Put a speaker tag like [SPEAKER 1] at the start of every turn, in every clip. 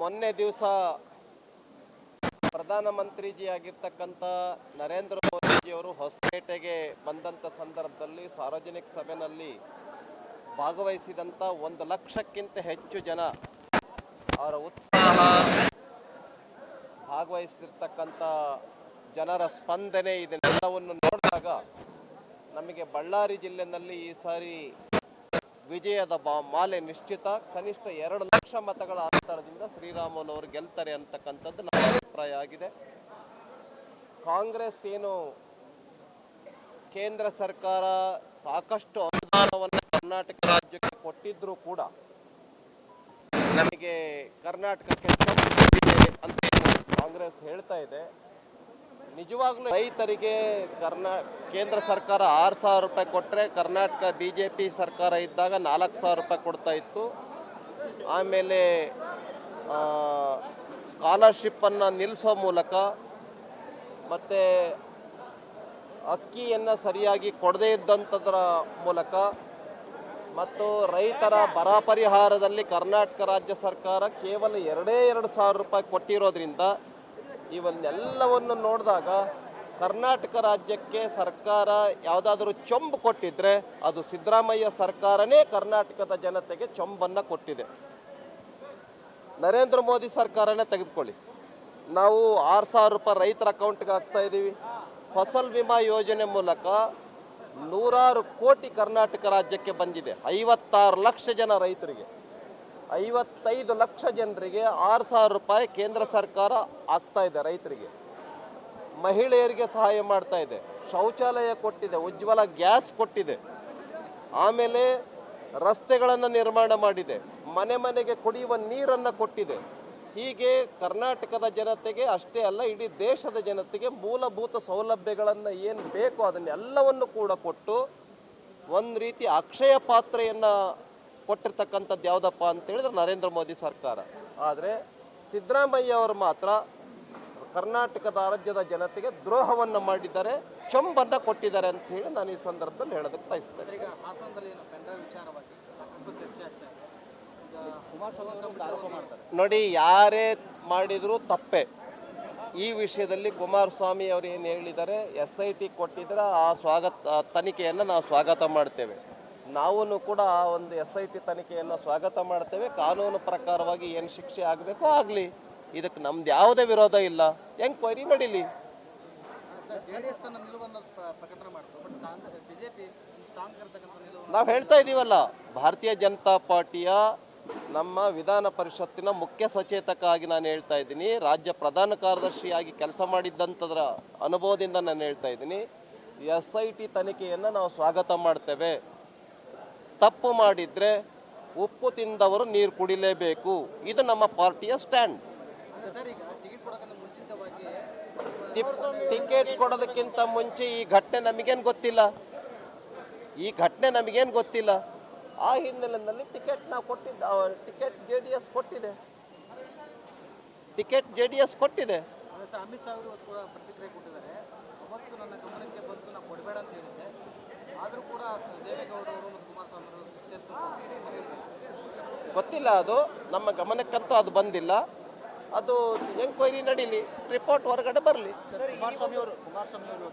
[SPEAKER 1] ಮೊನ್ನೆ ದಿವಸ ಪ್ರಧಾನಮಂತ್ರಿಜಿ ಆಗಿರ್ತಕ್ಕಂಥ ನರೇಂದ್ರ ಮೋದಿಜಿಯವರು ಹೊಸಪೇಟೆಗೆ ಬಂದಂಥ ಸಂದರ್ಭದಲ್ಲಿ ಸಾರ್ವಜನಿಕ ಸಭೆಯಲ್ಲಿ ಭಾಗವಹಿಸಿದಂಥ ಒಂದು ಲಕ್ಷಕ್ಕಿಂತ ಹೆಚ್ಚು ಜನ ಅವರ ಉತ್ಸಾಹ ಭಾಗವಹಿಸಿರ್ತಕ್ಕಂಥ ಜನರ ಸ್ಪಂದನೆ ಇದನ್ನೆಲ್ಲವನ್ನು ನೋಡಿದಾಗ ನಮಗೆ ಬಳ್ಳಾರಿ ಜಿಲ್ಲೆನಲ್ಲಿ ಈ ಸಾರಿ ವಿಜಯದ ಮಾಲೆ ನಿಶ್ಚಿತ. ಕನಿಷ್ಠ ಎರಡು ಲಕ್ಷ ಮತಗಳ ಅಂತರದಿಂದ ಶ್ರೀರಾಮುಲು ಗೆಲ್ತಾರೆ ಅಂತಕ್ಕಂಥದ್ದು ನಮ್ಮ ಅಭಿಪ್ರಾಯ ಆಗಿದೆ. ಕಾಂಗ್ರೆಸ್ ಏನು ಕೇಂದ್ರ ಸರ್ಕಾರ ಸಾಕಷ್ಟು ಅನುದಾನವನ್ನು ಕರ್ನಾಟಕ ರಾಜ್ಯಕ್ಕೆ ಕೊಟ್ಟಿದ್ರೂ ಕೂಡ ನಮಗೆ ಕರ್ನಾಟಕಕ್ಕೆ ಅಂತ ಕಾಂಗ್ರೆಸ್ ಹೇಳ್ತಾ ಇದೆ. ನಿಜವಾಗ್ಲೂ ರೈತರಿಗೆ ಕರ್ನಾ ಕೇಂದ್ರ ಸರ್ಕಾರ ಆರು ಸಾವಿರ ರೂಪಾಯಿ ಕೊಟ್ಟರೆ ಕರ್ನಾಟಕ ಬಿ ಜೆ ಪಿ ಸರ್ಕಾರ ಇದ್ದಾಗ ನಾಲ್ಕು ಸಾವಿರ ರೂಪಾಯಿ ಕೊಡ್ತಾ ಇತ್ತು. ಆಮೇಲೆ ಸ್ಕಾಲರ್ಶಿಪ್ಪನ್ನು ನಿಲ್ಲಿಸೋ ಮೂಲಕ ಮತ್ತು ಅಕ್ಕಿಯನ್ನು ಸರಿಯಾಗಿ ಕೊಡದೇ ಇದ್ದಂಥದ್ರ ಮೂಲಕ ಮತ್ತು ರೈತರ ಬರ ಪರಿಹಾರದಲ್ಲಿ ಕರ್ನಾಟಕ ರಾಜ್ಯ ಸರ್ಕಾರ ಕೇವಲ ಎರಡೇ ಎರಡು ಸಾವಿರ ರೂಪಾಯಿ ಕೊಟ್ಟಿರೋದ್ರಿಂದ ಇವನ್ನೆಲ್ಲವನ್ನು ನೋಡಿದಾಗ ಕರ್ನಾಟಕ ರಾಜ್ಯಕ್ಕೆ ಸರ್ಕಾರ ಯಾವುದಾದ್ರೂ ಚೊಂಬು ಕೊಟ್ಟಿದ್ರೆ ಅದು ಸಿದ್ದರಾಮಯ್ಯ ಸರ್ಕಾರನೇ ಕರ್ನಾಟಕದ ಜನತೆಗೆ ಚೊಂಬನ್ನು ಕೊಟ್ಟಿದೆ. ನರೇಂದ್ರ ಮೋದಿ ಸರ್ಕಾರನೇ ತೆಗೆದುಕೊಳ್ಳಿ. ನಾವು ಆರು ಸಾವಿರ ರೂಪಾಯಿ ರೈತರ ಅಕೌಂಟ್ಗೆ ಹಾಕ್ತಾ ಇದ್ದೀವಿ. ಫಸಲ್ ವಿಮಾ ಯೋಜನೆ ಮೂಲಕ ನೂರಾರು ಕೋಟಿ ಕರ್ನಾಟಕ ರಾಜ್ಯಕ್ಕೆ ಬಂದಿದೆ. ಐವತ್ತಾರು ಲಕ್ಷ ಜನ ರೈತರಿಗೆ. ಐವತ್ತೈದು ಲಕ್ಷ ಜನರಿಗೆ ಆರು ಸಾವಿರ ರೂಪಾಯಿ ಕೇಂದ್ರ ಸರ್ಕಾರ ಆಗ್ತಾ ಇದೆ ರೈತರಿಗೆ. ಮಹಿಳೆಯರಿಗೆ ಸಹಾಯ ಮಾಡ್ತಾ ಇದೆ. ಶೌಚಾಲಯ ಕೊಟ್ಟಿದೆ, ಉಜ್ವಲ ಗ್ಯಾಸ್ ಕೊಟ್ಟಿದೆ. ಆಮೇಲೆ ರಸ್ತೆಗಳನ್ನು ನಿರ್ಮಾಣ ಮಾಡಿದೆ. ಮನೆ ಮನೆಗೆ ಕುಡಿಯುವ ನೀರನ್ನು ಕೊಟ್ಟಿದೆ. ಹೀಗೆ ಕರ್ನಾಟಕದ ಜನತೆಗೆ ಅಷ್ಟೇ ಅಲ್ಲ, ಇಡೀ ದೇಶದ ಜನತೆಗೆ ಮೂಲಭೂತ ಸೌಲಭ್ಯಗಳನ್ನು ಏನು ಬೇಕೋ ಅದನ್ನೆಲ್ಲವನ್ನು ಕೂಡ ಕೊಟ್ಟು ಒಂದು ರೀತಿ ಅಕ್ಷಯ ಪಾತ್ರೆಯನ್ನು ಕೊಟ್ಟಿರ್ತಕ್ಕಂಥದ್ದು ಯಾವುದಪ್ಪ ಅಂತ ಹೇಳಿದ್ರೆ ನರೇಂದ್ರ ಮೋದಿ ಸರ್ಕಾರ. ಆದರೆ ಸಿದ್ದರಾಮಯ್ಯ ಅವರು ಮಾತ್ರ ಕರ್ನಾಟಕದ ರಾಜ್ಯದ ಜನತೆಗೆ ದ್ರೋಹವನ್ನು ಮಾಡಿದ್ದಾರೆ ಚೊಂಬನ್ನು ಕೊಟ್ಟಿದ್ದಾರೆ ಅಂತ ಹೇಳಿ ನಾನು ಈ ಸಂದರ್ಭದಲ್ಲಿ ಹೇಳೋದಕ್ಕೆ ಬಯಸ್ತೇನೆ. ನೋಡಿ ಯಾರೇ ಮಾಡಿದರೂ ತಪ್ಪೆ. ಈ ವಿಷಯದಲ್ಲಿ ಕುಮಾರಸ್ವಾಮಿ ಅವರು ಏನು ಹೇಳಿದ್ದಾರೆ ಎಸ್ ಐ ಟಿ ಕೊಟ್ಟಿದ್ರೆ ಆ ಸ್ವಾಗತ ತನಿಖೆಯನ್ನು ನಾವು ಸ್ವಾಗತ ಮಾಡ್ತೇವೆ. ನಾವು ಕೂಡ ಆ ಒಂದು ಎಸ್ ಐ ಟಿ ತನಿಖೆಯನ್ನು ಸ್ವಾಗತ ಮಾಡ್ತೇವೆ. ಕಾನೂನು ಪ್ರಕಾರವಾಗಿ ಏನು ಶಿಕ್ಷೆ ಆಗಬೇಕೋ ಆಗಲಿ. ಇದಕ್ಕೆ ನಮ್ದು ಯಾವುದೇ ವಿರೋಧ ಇಲ್ಲ. ಹೆಂಗ್ ನಡೀಲಿ
[SPEAKER 2] ಮಾಡಿಲಿ?
[SPEAKER 1] ನಾವು ಹೇಳ್ತಾ ಇದ್ದೀವಲ್ಲ ಭಾರತೀಯ ಜನತಾ ಪಾರ್ಟಿಯ ನಮ್ಮ ವಿಧಾನ ಪರಿಷತ್ತಿನ ಮುಖ್ಯ ಸಚೇತಕ ಆಗಿ ನಾನು ಹೇಳ್ತಾ ಇದ್ದೀನಿ. ರಾಜ್ಯ ಪ್ರಧಾನ ಕಾರ್ಯದರ್ಶಿಯಾಗಿ ಕೆಲಸ ಮಾಡಿದ್ದಂಥದ್ರ ಅನುಭವದಿಂದ ನಾನು ಹೇಳ್ತಾ ಇದ್ದೀನಿ. ಎಸ್ ಐ ಟಿ ತನಿಖೆಯನ್ನು ನಾವು ಸ್ವಾಗತ ಮಾಡ್ತೇವೆ. ತಪ್ಪು ಮಾಡಿದ್ರೆ ಉಪ್ಪು ತಿಂದವರು ನೀರು ಕುಡಿಲೇಬೇಕು. ಇದು ನಮ್ಮ ಪಾರ್ಟಿಯ ಸ್ಟ್ಯಾಂಡ್.
[SPEAKER 2] ಟಿಕೆಟ್
[SPEAKER 1] ಕೊಡೋದಕ್ಕಿಂತ ಮುಂಚೆ ಈ ಘಟನೆ ನಮಗೇನು ಗೊತ್ತಿಲ್ಲ. ಈ ಘಟನೆ ನಮಗೇನು ಗೊತ್ತಿಲ್ಲ. ಆ ಹಿನ್ನೆಲೆಯಲ್ಲಿ ಟಿಕೆಟ್ ನಾವು ಕೊಟ್ಟಿದ್ದ ಟಿಕೆಟ್ ಜೆ ಡಿ ಎಸ್ ಕೊಟ್ಟಿದೆ. ಟಿಕೆಟ್ ಜೆ ಡಿ ಎಸ್ ಕೊಟ್ಟಿದೆ.
[SPEAKER 2] ಅಮಿತ್ ಶಾ ಅವರು ಪ್ರತಿಕ್ರಿಯೆ ಕೊಟ್ಟಿದ್ದಾರೆ. ಅವತ್ತು ನನ್ನ ಗಮನಕ್ಕೆ ಬಂತು ನಾವು ಕೊಡಬೇಡ ಅಂತ ಹೇಳಿದ್ದೆ. ಆದರೂ ಕೂಡ
[SPEAKER 1] ಗೊತ್ತಿಲ್ಲ ಅದು. ನಮ್ಮ ಗಮನಕ್ಕಂತೂ ಅದು ಬಂದಿಲ್ಲ. ಅದು ಎಂಕ್ವೈರಿ ನಡೀಲಿ. ರಿಪೋರ್ಟ್ ಹೊರಗಡೆ ಬರಲಿ.
[SPEAKER 3] ಕುಮಾರಸ್ವಾಮಿ ಅವರು ಕುಮಾರಸ್ವಾಮಿ ಅವರು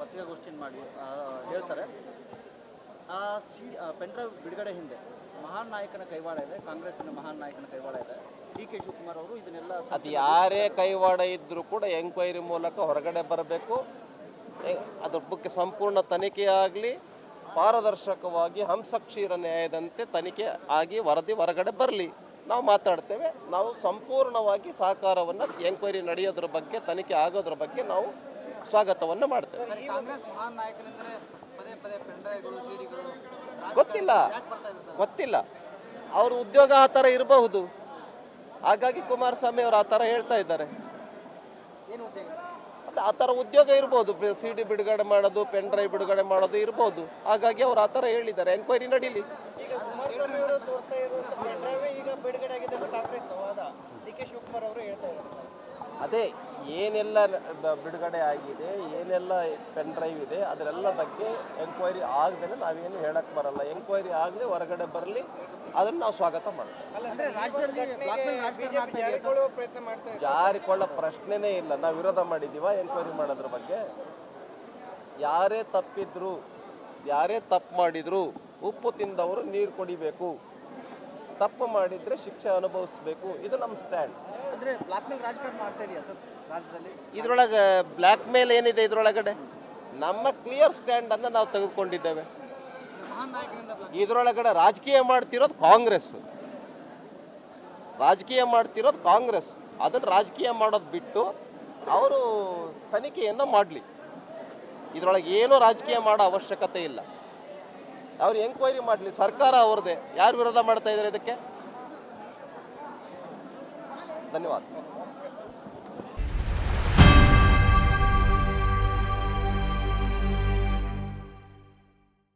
[SPEAKER 3] ಪತ್ರಿಕಾಗೋಷ್ಠಿಯನ್ನು ಮಾಡಿ ಹೇಳ್ತಾರೆ. ಆ ಸಿ ಪೆನ್ಡ್ರೈವ್ ಬಿಡುಗಡೆ ಹಿಂದೆ ಮಹಾನ್ ನಾಯಕನ ಕೈವಾಡ ಇದೆ ಕಾಂಗ್ರೆಸ್ನ ಮಹಾನ್ ನಾಯಕನ ಕೈವಾಡ ಇದೆ. ಡಿ ಕೆ ಶಿವಕುಮಾರ್ ಅವರು ಇದನ್ನೆಲ್ಲ
[SPEAKER 1] ಅದು ಯಾರೇ ಕೈವಾಡ ಇದ್ದರೂ ಕೂಡ ಎಂಕ್ವೈರಿ ಮೂಲಕ ಹೊರಗಡೆ ಬರಬೇಕು. ಅದ್ರ ಬಗ್ಗೆ ಸಂಪೂರ್ಣ ತನಿಖೆ ಆಗಲಿ ಪಾರದರ್ಶಕವಾಗಿ ಹಂಸಕ್ಷೀರ ನ್ಯಾಯದಂತೆ ತನಿಖೆ ಆಗಿ ವರದಿ ಹೊರಗಡೆ ಬರಲಿ. ನಾವು ಮಾತಾಡ್ತೇವೆ. ನಾವು ಸಂಪೂರ್ಣವಾಗಿ ಸಹಕಾರವನ್ನು ಎಂಕ್ವೈರಿ ನಡೆಯೋದ್ರ ಬಗ್ಗೆ ತನಿಖೆ ಆಗೋದ್ರ ಬಗ್ಗೆ ನಾವು ಸ್ವಾಗತವನ್ನು ಮಾಡ್ತೇವೆ. ಗೊತ್ತಿಲ್ಲ. ಗೊತ್ತಿಲ್ಲ. ಅವರು ಉದ್ಯೋಗ ಆ ಥರ ಇರಬಹುದು. ಹಾಗಾಗಿ ಕುಮಾರಸ್ವಾಮಿ ಅವರು ಆ ಥರ ಹೇಳ್ತಾ ಇದ್ದಾರೆ. ಅದು ಆ ಥರ ಉದ್ಯೋಗ ಇರ್ಬೋದು. ಸಿ ಡಿ ಬಿಡುಗಡೆ ಮಾಡೋದು ಪೆನ್ ಡ್ರೈವ್ ಬಿಡುಗಡೆ ಮಾಡೋದು ಇರ್ಬೋದು. ಹಾಗಾಗಿ ಅವ್ರು ಆ ಥರ ಹೇಳಿದ್ದಾರೆ. ಎಂಕ್ವೈರಿ ನಡೀಲಿ.
[SPEAKER 3] ಈಗ ಕುಮಾರಸ್ವಾಮಿ ಅವರು ತೋರಿಸ್ತಾ ಇರುವಂಥ ಪೆನ್ಡ್ರೈವ್ ಈಗ ಬಿಡುಗಡೆ ಆಗಿದೆ ಅಂತ ಕಾಂಗ್ರೆಸ್ ವಾದ. ಡಿ ಕೆ ಅವರು ಹೇಳ್ತಾ ಇದ್ದಾರೆ.
[SPEAKER 1] ಅದೇ ಏನೆಲ್ಲ ಬಿಡುಗಡೆ ಆಗಿದೆ ಏನೆಲ್ಲ ಪೆನ್ ಡ್ರೈವ್ ಇದೆ ಅದರೆಲ್ಲ ಬಗ್ಗೆ ಎಂಕ್ವೈರಿ ಆಗದೇ ನಾವೇನು ಹೇಳಕ್ ಬರಲ್ಲ. ಎಂಕ್ವೈರಿ ಆಗಲಿ ಹೊರಗಡೆ ಬರಲಿ. ಅದನ್ನು ನಾವು ಸ್ವಾಗತ ಮಾಡ್ತೀವಿ ಜಾರಿಕೊಳ್ಳೋ ಪ್ರಶ್ನೆನೇ ಇಲ್ಲ. ನಾವು ವಿರೋಧ ಮಾಡಿದ್ದೀವ ಎನ್ಕ್ವೈರಿ ಮಾಡೋದ್ರ ಬಗ್ಗೆ. ಯಾರೇ ತಪ್ಪಿದ್ರು ಯಾರೇ ತಪ್ಪು ಮಾಡಿದ್ರು ಉಪ್ಪು ತಿಂದವರು ನೀರು ಕುಡಿಬೇಕು. ತಪ್ಪು ಮಾಡಿದ್ರೆ ಶಿಕ್ಷೆ ಅನುಭವಿಸ್ಬೇಕು. ಇದು ನಮ್ಮ ಸ್ಟ್ಯಾಂಡ್ ಇದ್ರೊಳಗೆ ಬ್ಲ್ಯಾಕ್ ಮೇಲ್ ಏನಿದೆ ಇದ್ರೊಳಗಡೆ? ನಮ್ಮ ಕ್ಲಿಯರ್ ಸ್ಟ್ಯಾಂಡ್ ಅನ್ನು ನಾವು ತೆಗೆದುಕೊಂಡಿದ್ದೇವೆ. ಇದ್ರೊಳಗಡೆ ರಾಜಕೀಯ ಮಾಡ್ತಿರೋದು ಕಾಂಗ್ರೆಸ್. ರಾಜಕೀಯ ಮಾಡ್ತಿರೋದು ಕಾಂಗ್ರೆಸ್. ಅದನ್ನು ರಾಜಕೀಯ ಮಾಡೋದು ಬಿಟ್ಟು ಅವರು ತನಿಖೆಯನ್ನು ಮಾಡಲಿ. ಇದರೊಳಗೆ ಏನೂ ರಾಜಕೀಯ ಮಾಡೋ ಅವಶ್ಯಕತೆ ಇಲ್ಲ. ಅವ್ರು ಎಂಕ್ವೈರಿ ಮಾಡಲಿ. ಸರ್ಕಾರ ಅವ್ರದ್ದೇ. ಯಾರು ವಿರೋಧ ಮಾಡ್ತಾ ಇದ್ದಾರೆ ಇದಕ್ಕೆ? ಧನ್ಯವಾದ.